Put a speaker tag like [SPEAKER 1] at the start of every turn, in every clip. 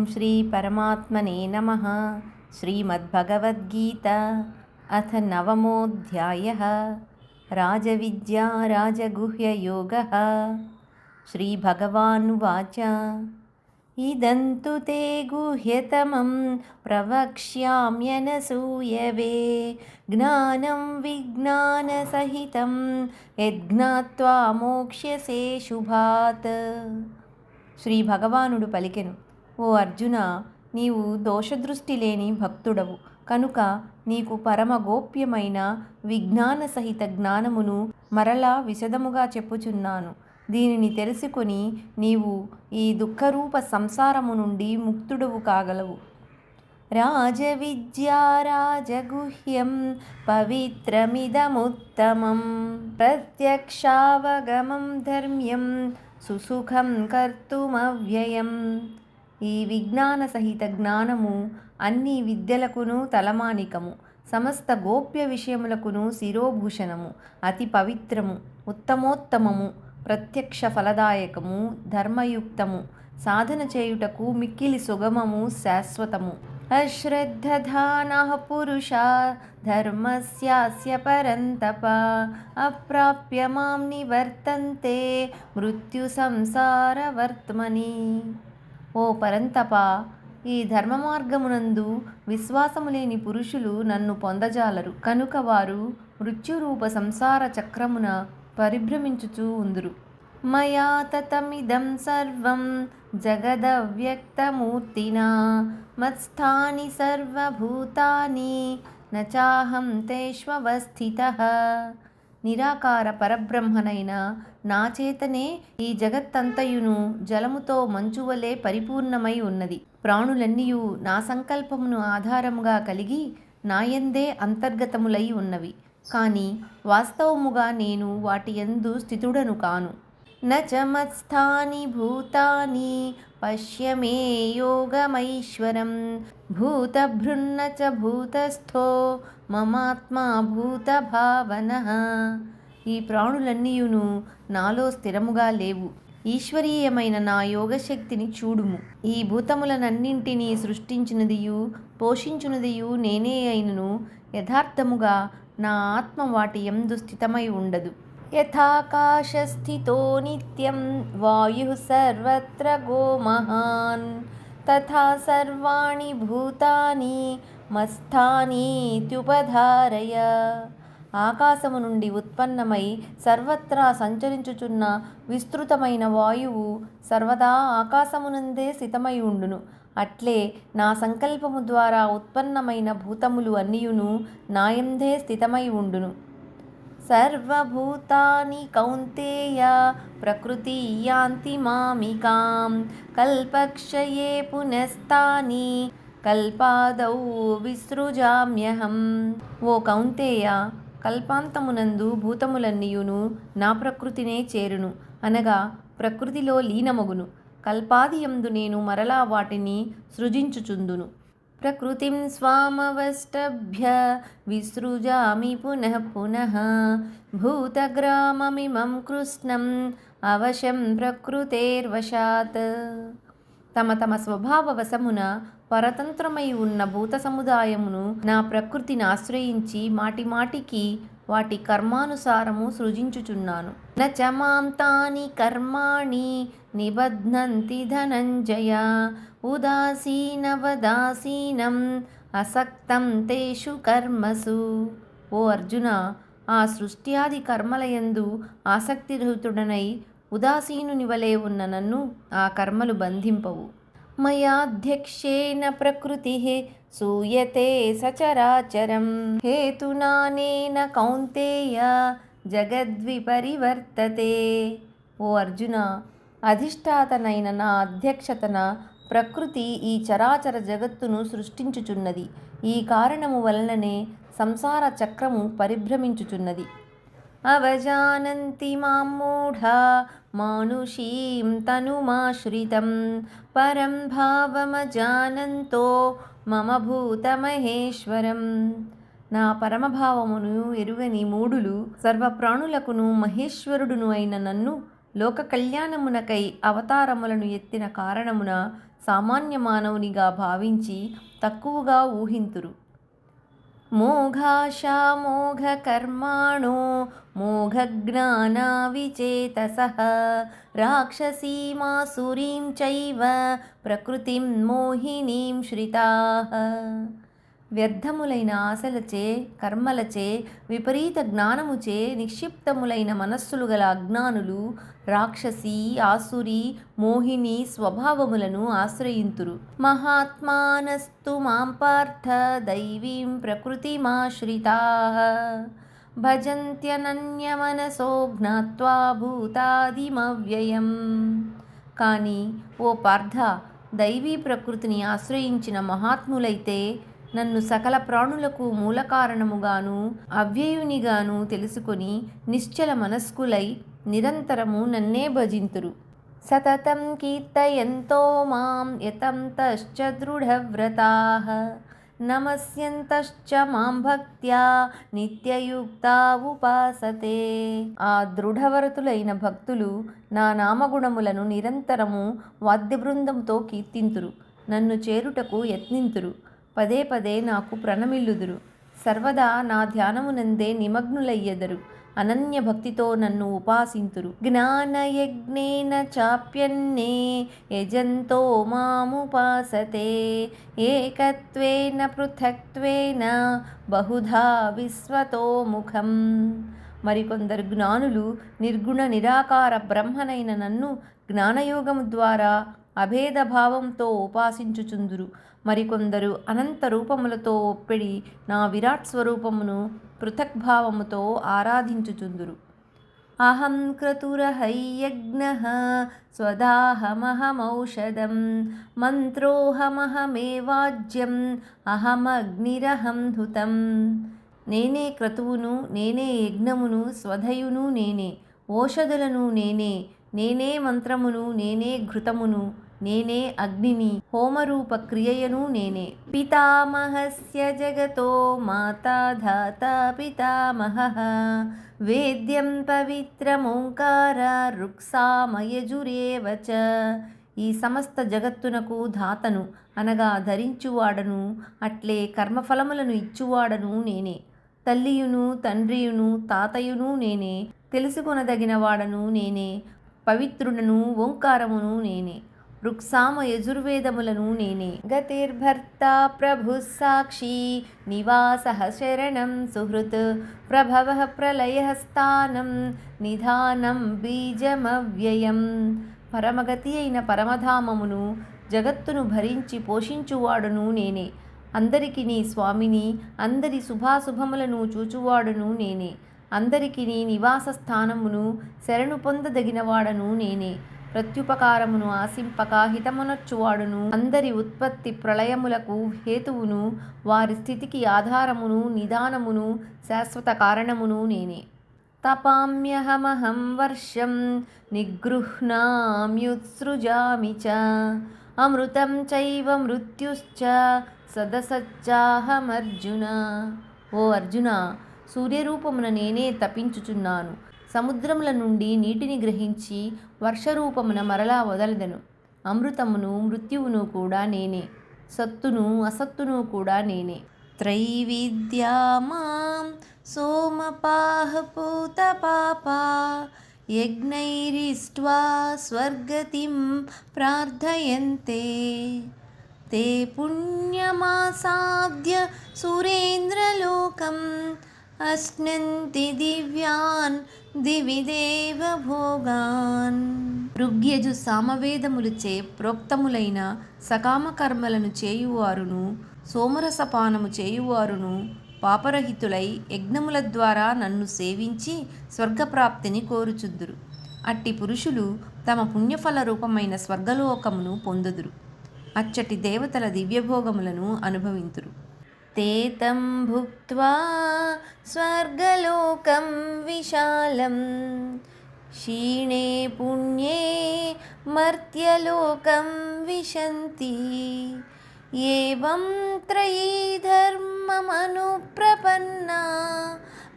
[SPEAKER 1] ఓం శ్రీ పరమాత్మనే నమ. శ్రీమద్భగవద్గీత అథ నవమోధ్యాయ. రాజవిద్యా రాజగుహ్యయోగ. శ్రీభగవానువాచ. ఇదంతు తే గుహ్యతమం ప్రవక్ష్యామ్యనసూయవే. జ్ఞానం విజ్ఞానసహితం యజ్ఞాత్వా మోక్ష్యసే శుభాత్. శ్రీ భగవానుడు పలికెను. ఓ అర్జున నీవు దోషదృష్టి లేని భక్తుడవు. కనుక నీకు పరమ గోప్యమైన విజ్ఞాన సహిత జ్ఞానమును మరలా విశదముగా చెప్పుచున్నాను. దీనిని తెలుసుకొని నీవు ఈ దుఃఖరూప సంసారము నుండి ముక్తుడవు కాగలవు. రాజవిద్యా రాజగుహ్యం పవిత్రమిదముత్తమం. ప్రత్యక్షావగమం ధర్మ్యం సుసుఖం కర్తుమవ్యయం. ఈ విజ్ఞాన సహిత జ్ఞానము అన్ని విద్యలకును తలమానికము సమస్త గోప్య విషయములకును శిరోభూషణము అతి పవిత్రము ఉత్తమోత్తమము ప్రత్యక్ష ఫలదాయకము ధర్మయుక్తము సాధన చేయుటకు మిక్కిలి సుగమము శాశ్వతము. అశ్రద్ధధాన పురుష ధర్మస్యాస్య పరంతప అప్రాప్య మాం నివర్తంతే మృత్యు సంసారవర్త్మని ఓ పరంతప ఈ ధర్మ మార్గమునందు విశ్వాసము లేని పురుషులు నన్ను పొందజాలరు. కనుక వారు మృత్యురూప సంసార చక్రమున పరిభ్రమించుచూ ఉందురు. మయా తతమిదం సర్వం జగదవ్యక్తమూర్తినా మత్స్థాని సర్వభూతాని నచాహం తేష్వస్థిత నిరాకార పరబ్రహ్మనైన నా చేతనే ఈ జగత్తంతయును జలముతో మంచువలే పరిపూర్ణమై ఉన్నది. ప్రాణులన్నీయు నా సంకల్పమును ఆధారముగా కలిగి నాయందే అంతర్గతములై ఉన్నవి. కానీ వాస్తవముగా నేను వాటి యందు స్థితుడను కాను. నచమత్స్థాని భూతాని పశ్యమే యోగమైశ్వరం. భూతభృన్న చ భూతస్థో మమాత్మా భూత భావన ఈ ప్రాణులన్నీయును నాలో స్థిరముగా లేవు. ఈశ్వరీయమైన నా యోగశక్తిని చూడుము. ఈ భూతములనన్నింటినీ సృష్టించినదియు పోషించునదియు నేనే అయినను యథార్థముగా నా ఆత్మ వాటి ఎందు స్థితమై ఉండదు. యథాకాశస్థితో నిత్యం వాయు సర్వత్ర గోమహాన్ తథా సర్వాణి భూతాని మస్థానీత్యుపధారయ ఆకాశము నుండి ఉత్పన్నమై సర్వత్రా సంచరించుచున్న విస్తృతమైన వాయువు సర్వదా ఆకాశమునందే స్థితమై ఉండును. అట్లే నా సంకల్పము ద్వారా ఉత్పన్నమైన భూతములు అన్నియును నాయందే స్థితమై ఉండును. సర్వభూతాని కౌంతేయ ప్రకృతి యాంతి మామికాం కల్పక్షయే పునస్తాని కల్పాదౌ విసృజామ్యహం. ఓ కౌంతేయ కల్పాంతమునందు భూతములన్నీయును నా ప్రకృతినే చేరును. అనగా ప్రకృతిలో లీనమగును. కల్పాదియందు నేను మరలా వాటిని సృజించుచుందును. ప్రకృతిం స్వామవష్టభ్య విసృజామి పునః పునః భూతగ్రామమిమం కృష్ణం అవశం ప్రకృతేర్వశాత్ తమ తమ స్వభావ వశమున పరతంత్రమై ఉన్న భూత సముదాయమును నా ప్రకృతిని ఆశ్రయించి మాటి మాటికి వాటి కర్మానుసారము సృజించుచున్నాను. నచమాం తాని కర్మాణి నిబధ్నంతి ధనంజయ ఉదాసీనవదాసీనం అసక్తం తేషు కర్మసు. ఓ అర్జున ఆ సృష్ట్యాది కర్మలయందు ఆసక్తిరహితుడనై ఉదాసీనుని ఉన్న నన్ను ఆ కర్మలు బంధింపవు. మయాధ్యక్షేణ ప్రకృతి సూయతే సచరాచరం. హేతునానేన కౌంతేయ జగద్విపరివర్తతే. ఓ అర్జున అధిష్టాతనైన నా అధ్యక్షతన ప్రకృతి ఈ చరాచర జగత్తును సృష్టించుచున్నది. ఈ కారణము వలననే సంసార చక్రము పరిభ్రమించుచున్నది. అవజానంతి మాం మూఢా మానుషీం తనుమాశ్రితం. పరం భావమజానంతో మమ భూతమహేశ్వరం. నా పరమభావమును ఎరుగని మూడులు సర్వప్రాణులకును మహేశ్వరుడును అయిన నన్ను లోక కళ్యాణమునకై అవతారములను ఎత్తిన కారణమున సామాన్య మానవునిగా భావించి తక్కువగా ఊహింతురు. मोघाशामोघकर्माणो मोघज्ञानाविचेतसः राक्षसीमासुरीं चैव प्रकृतिं मोहिनीं श्रिताः। వ్యర్థములైన ఆశలచే కర్మలచే విపరీత జ్ఞానముచే నిక్షిప్తములైన మనస్సులు గల అజ్ఞానులు రాక్షసి ఆసురి మోహిని స్వభావములను ఆశ్రయింతురు. మహాత్మానస్తు మాం పార్థ దైవీం ప్రకృతిమాశ్రితా భజంత్యనన్యమనసో జ్ఞాత్వా భూతాదిమవ్యయం. కానీ ఓ పార్థ దైవీ ప్రకృతిని ఆశ్రయించిన మహాత్ములైతే నన్ను సకల ప్రాణులకు మూలకారణముగాను అవ్యయునిగాను తెలుసుకొని నిశ్చల మనస్కులై నిరంతరము నన్నే భజింతురు. సతతం కీర్తయంతో మాం యతంతశ్చ దృఢవ్రతా నమస్యంతశ్చ మాం భక్త్యా నిత్యయుక్తా ఉపాసతే. ఆ దృఢవరతులైన భక్తులు నా నామగుణములను నిరంతరము వాద్యబృందంతో కీర్తింతురు. నన్ను చేరుటకు యత్నింతురు. పదే పదే నాకు ప్రణమిల్లుదురు. సర్వదా నా ధ్యానమునందే నిమగ్నులయ్యెదరు. అనన్య భక్తితో నన్ను ఉపాసింతురు. జ్ఞానయజ్ఞేన చాప్యన్నే యజంతో మాముపాసతే. ఏకత్వేన పృథక్త్వేన బహుధా విశ్వతో ముఖం. మరికొందరు జ్ఞానులు నిర్గుణ నిరాకార బ్రహ్మనైన నన్ను జ్ఞానయోగము ద్వారా అభేద భావంతో ఉపాసించుచుందురు. మరికొందరు అనంత రూపములతో ఒప్పిడి నా విరాట్ స్వరూపమును పృథక్భావముతో ఆరాధించుచుందురు. అహం క్రతురహయ్యజ్ఞ స్వదాహమహమౌషధం మంత్రోహమహమేవాజ్యం అహమగ్నిరహం హుతం నేనే క్రతువును నేనే యజ్ఞమును స్వధయును నేనే ఓషధులను నేనే నేనే మంత్రమును నేనే ఘృతమును నేనే అగ్నిని హోమరూప క్రియయను నేనే. పితామహస్య జగతో మాతాధాత పితామహ. వేద్యం పవిత్రమోంకార రుక్సామయజురేవ ఈ సమస్త జగత్తునకు ధాతను అనగా ధరించువాడను అట్లే కర్మఫలములను ఇచ్చువాడను నేనే. తల్లియును తండ్రియును తాతయును నేనే. తెలుసుకొనదగిన వాడను నేనే. పవిత్రుడను ఓంకారమును నేనే. రుక్సామ యజుర్వేదములను నేనే. గతిర్భర్త ప్రభు సాక్షి నివాస శరణం సుహృత్. ప్రభవ ప్రళయ స్థానం నిధానం బీజమవ్యయం. పరమగతి అయిన పరమధామమును జగత్తును భరించి పోషించువాడును నేనే. అందరికి నీ స్వామిని అందరి శుభాశుభములను చూచువాడును నేనే. అందరికి నీ నివాస స్థానమును శరణు పొందదగినవాడను నేనే. ప్రత్యుపకారమును ఆశింపక హితమునొచ్చువాడును అందరి ఉత్పత్తి ప్రళయములకు హేతువును వారి స్థితికి ఆధారమును నిదానమును శాశ్వత కారణమును నేనే. తపామ్యహమహం వర్షం నిగృహ్ణామ్యుత్సృజామి చ. అమృతం చైవ మృత్యుశ్చ. సదసచ్చాహమర్జున. ఓ అర్జున సూర్యరూపమున నేనే తపించుచున్నాను సముద్రముల నుండి నీటిని గ్రహించి వర్షరూపమున మరలా వదలదను అమృతమును మృత్యువును కూడా నేనే సత్తును అసత్తును కూడా నేనే త్రైవిద్యా మాం సోమపాహ పూత పాపా యజ్ఞైరిష్ట్వా స్వర్గతిం ప్రార్థయంతే ते पुण्यमासाद्य सुरेन्द्रलोकम् అశ్నంతి దివ్యాన్ దివిదేవ భోగాన్ ఋగ్యజు సామవేదములచే ప్రోక్తములైన సకామ కర్మలను చేయువారును సోమరసపానము చేయువారును పాపరహితులై యజ్ఞముల ద్వారా నన్ను సేవించి స్వర్గప్రాప్తిని కోరుచుద్దురు అట్టి పురుషులు తమ పుణ్యఫల రూపమైన స్వర్గలోకమును పొందుదురు. అచ్చటి దేవతల దివ్యభోగములను అనుభవింతురు. తేతం భుక్త్వా స్వర్గలోకం విశాలం క్షీణే పుణ్యే మర్త్యలోకం విశంతి ఏవం త్రయీ ధర్మమనుప్రపన్నా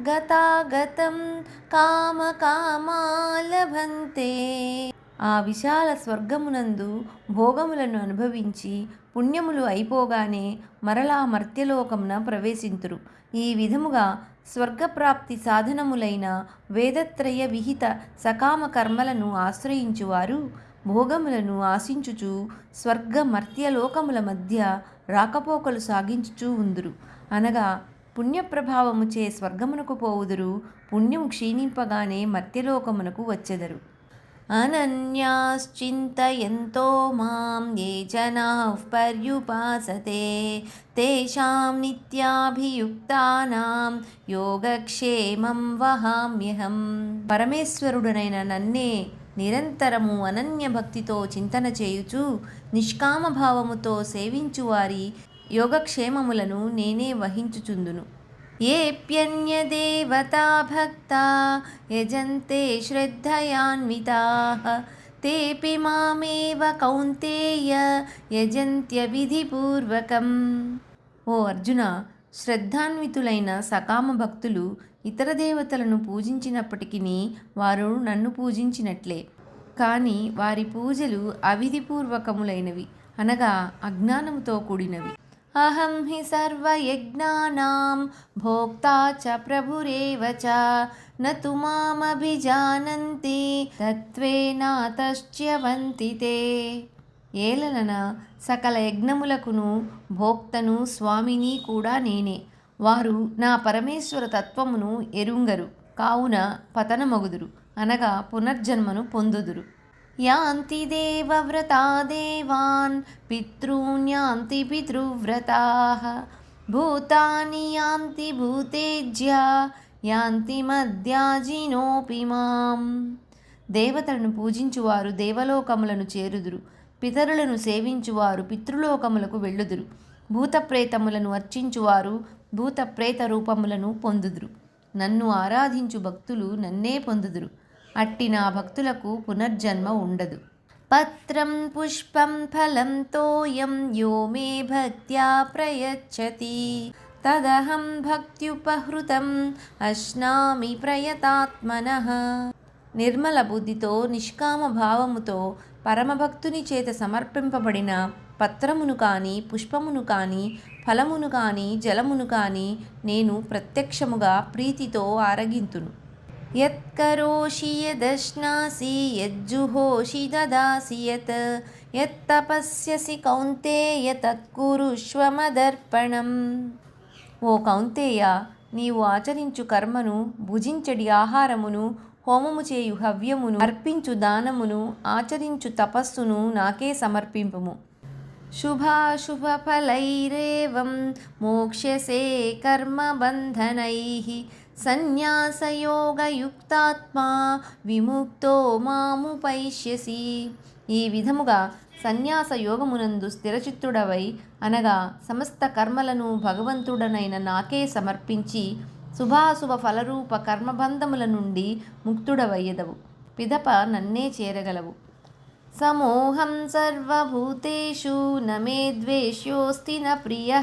[SPEAKER 1] గతాగతం కామకామా లభంతే ఆ విశాల స్వర్గమునందు భోగములను అనుభవించి పుణ్యములు అయిపోగానే మరలా మర్త్యలోకమున ప్రవేశింతురు. ఈ విధముగా స్వర్గప్రాప్తి సాధనములైన వేదత్రయ విహిత సకామ కర్మలను ఆశ్రయించువారు భోగములను ఆశించుచు స్వర్గ మర్త్యలోకముల మధ్య రాకపోకలు సాగించుచూ ఉందురు. అనగా పుణ్యప్రభావముచే స్వర్గమునకు పోవుదురు పుణ్యం క్షీణింపగానే మర్త్యలోకమునకు వచ్చెదరు. అనన్యాశ్చింతయంతో మాం ఏ జనా పర్యుపాసతే తేషాం నిత్యాభియుక్తానాం యోగక్షేమం వహామ్యహం పరమేశ్వరుడనైన నన్నే నిరంతరము అనన్య భక్తితో చింతన చేయుచు నిష్కామ భావముతో సేవించువారి యోగక్షేమములను నేనే వహించుచుందును ఏప్యన్యదేవతా భక్తా యజంతే శ్రద్ధయాన్వితాः తేపి మామేవ కౌంతేయ యజంత్య విధిపూర్వకం ఓ అర్జున శ్రద్ధాన్వితులైన సకామ భక్తులు ఇతర దేవతలను పూజించినప్పటికీ వారు నన్ను పూజించినట్లే. కానీ వారి పూజలు అవిధిపూర్వకములైనవి అనగా అజ్ఞానముతో కూడినవి. అహం హి సర్వయజ్ఞానాం భోక్తా చ ప్రభురేవ చ. నతు మామభిజానంతి తత్వేనాతశ్చ్యవంతి తే. ఏలన సకల యజ్ఞములకును భోక్తను స్వామిని కూడా నేనే. వారు నా పరమేశ్వర తత్వమును ఎరుంగరు. కావున పతనమగుదురు. అనగా పునర్జన్మను పొందుదురు. యాంతి దేవవ్రతా దేవాన్ పితॄన్యాంతి పితృవ్రతా భూతాని యాంతి భూతేజ్యా యాంతి మధ్యాజినోపి మాం దేవతలను పూజించువారు దేవలోకములను చేరుదురు. పితరులను సేవించువారు పితృలోకములకు వెళ్ళుదురు. భూతప్రేతములను అర్చించువారు భూతప్రేత రూపములను పొందుదురు. నన్ను ఆరాధించు భక్తులు నన్నే పొందుదురు. అట్టి నా భక్తులకు పునర్జన్మ ఉండదు. పత్రం పుష్పం ఫలం తోయం యో మే భక్త్యా ప్రయచ్చతి. తదహం భక్త్యుపహృతం అశ్నామి ప్రయతాత్మన. నిర్మల బుద్ధితో నిష్కామ భావముతో పరమభక్తుని చేత సమర్పింపబడిన పత్రమును కానీ పుష్పమును కానీ ఫలమును కానీ జలమును కానీ నేను ప్రత్యక్షముగా ప్రీతితో ఆరగింతును. యత్కరోషి యదశ్నాసి యజ్జుహోషి దదాసి యత్ యత్తపస్యసి కౌంతేయ తత్కురుష్వమదర్పణం ఓ కౌంతేయ నీవు ఆచరించు కర్మను భుజించడి ఆహారమును హోమము చేయు హవ్యమును అర్పించు దానమును ఆచరించు తపస్సును నాకే సమర్పింపుము. శుభాశుభఫలైరేవం మోక్ష్యసే కర్మబంధనై। సన్యాసయోగయుక్తాత్మా విముక్తో మాముపైష్యసి. ఈ విధముగా సన్యాస యోగమునందు స్థిరచిత్తుడవై అనగా సమస్త కర్మలను భగవంతుడనైన నాకే సమర్పించి శుభాశుభ ఫలరూప కర్మబంధముల నుండి ముక్తుడవయ్యదవు. పిదప నన్నే చేరగలవు. సమోహం సర్వభూతేషు నమే ద్వేష్యోస్తి న ప్రియ.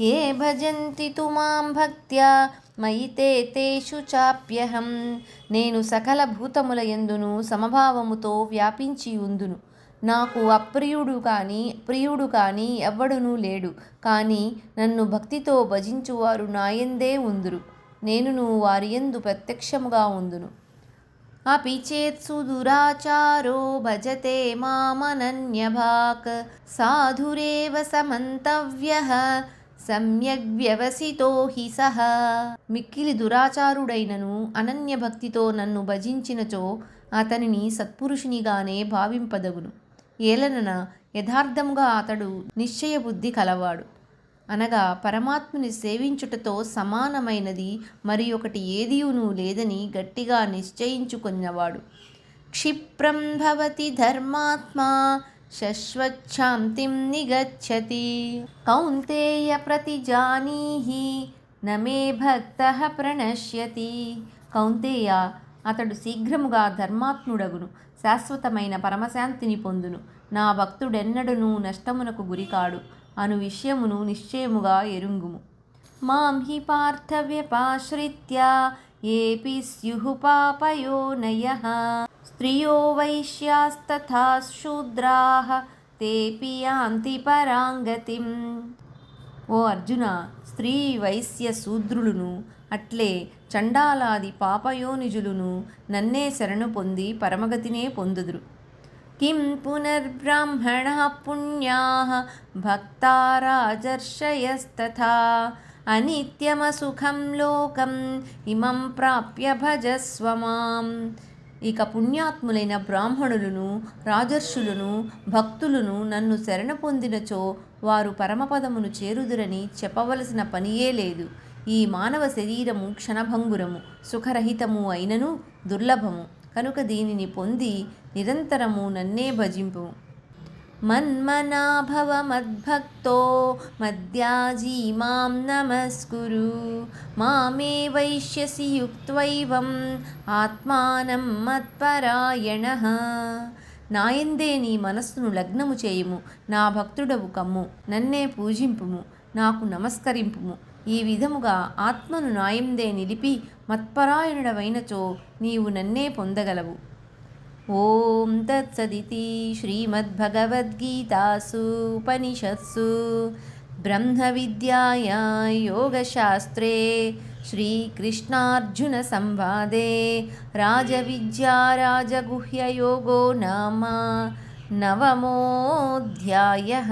[SPEAKER 1] ఏ భజంతి తు మాం భక్త్యా? మయితే తేషు చాప్యహం. నేను సకల భూతముల ఎందును సమభావముతో వ్యాపించి ఉందును. నాకు అప్రియుడు కానీ ప్రియుడు కానీ ఎవ్వడునూ లేడు. కానీ నన్ను భక్తితో భజించువారు నాయందే ఉందురు. నేనును వారి ఎందు ప్రత్యక్షముగా ఉందును. అపి చేత్సు దురాచారో భజతే మామనన్యభాక్. సాధురేవ సమంతవ్య. సమ్యగ్వ్యవసితో హి సహ. మిక్కిలి దురాచారుడైనను అనన్య భక్తితో నన్ను భజించినచో అతనిని సత్పురుషునిగానే భావింపదగును. ఏలనన యథార్థముగా అతడు నిశ్చయ బుద్ధి కలవాడు. అనగా పరమాత్ముని సేవించుటతో సమానమైనది మరి ఒకటి ఏదియును లేదని గట్టిగా నిశ్చయించుకున్నవాడు. క్షిప్రం భవతి ధర్మాత్మా శశ్వచ్ఛాంతిం నిగచ్చతి కౌంతేయ ప్రతిజానీహి నమే భక్త ప్రణశ్యతి కౌంతేయ అతడు శీఘ్రముగా ధర్మాత్ముడగును శాశ్వతమైన పరమశాంతిని పొందును. నా భక్తుడెన్నడును నష్టమునకు గురికాడు అను విషయమును నిశ్చయముగా ఎరుంగుము. మాం హి పార్థవ్యపాశ్రిత్య ఏపి స్యు పాపయోనయ। స్త్రియో వైశ్యాస్తథా శూద్రాः తేపి యాంతి పరాంగతిం ఓ అర్జున స్త్రీ వైశ్య శూద్రులను అట్లే చండాలాది పాపయోనిజులును నన్నే శరణు పొంది పరమగతినే పొందుదురు. కిం పునర్బ్రాహ్మణ పుణ్యా భక్తారాజర్షయస్తథా అనిత్యమసుఖం లోకం ఇమం ప్రాప్య భజస్వ మాం। ఇక పుణ్యాత్ములైన బ్రాహ్మణులను రాజర్షులను భక్తులను నన్ను శరణ పొందినచో వారు పరమపదమును చేరుదురని చెప్పవలసిన పనియే లేదు. ఈ మానవ శరీరము క్షణభంగురము సుఖరహితము అయినను దుర్లభము. కనుక దీనిని పొంది నిరంతరము నన్నే భజింపు. మన్మనాభవ మద్భక్తో మద్యాజీ మాం నమస్కురు మామే వైశ్యసి యుక్త్వైవం ఆత్మానం మత్పరాయణ నాయందే నీ మనస్సును లగ్నము చేయుము నా భక్తుడవు కమ్ము నన్నే పూజింపుము నాకు నమస్కరింపుము. ఈ విధముగా ఆత్మను నాయందే నిలిపి మత్పరాయణుడవైనచో నీవు నన్నే పొందగలవు. ॐ तत्सदिति श्रीमद्भगवद्गीतासु उपनिषत्सु ब्रह्मविद्याया योगशास्त्रे श्रीकृष्णार्जुनसंवादे राजविद्याराजगुह्ययोगो नाम नवमोऽध्यायः।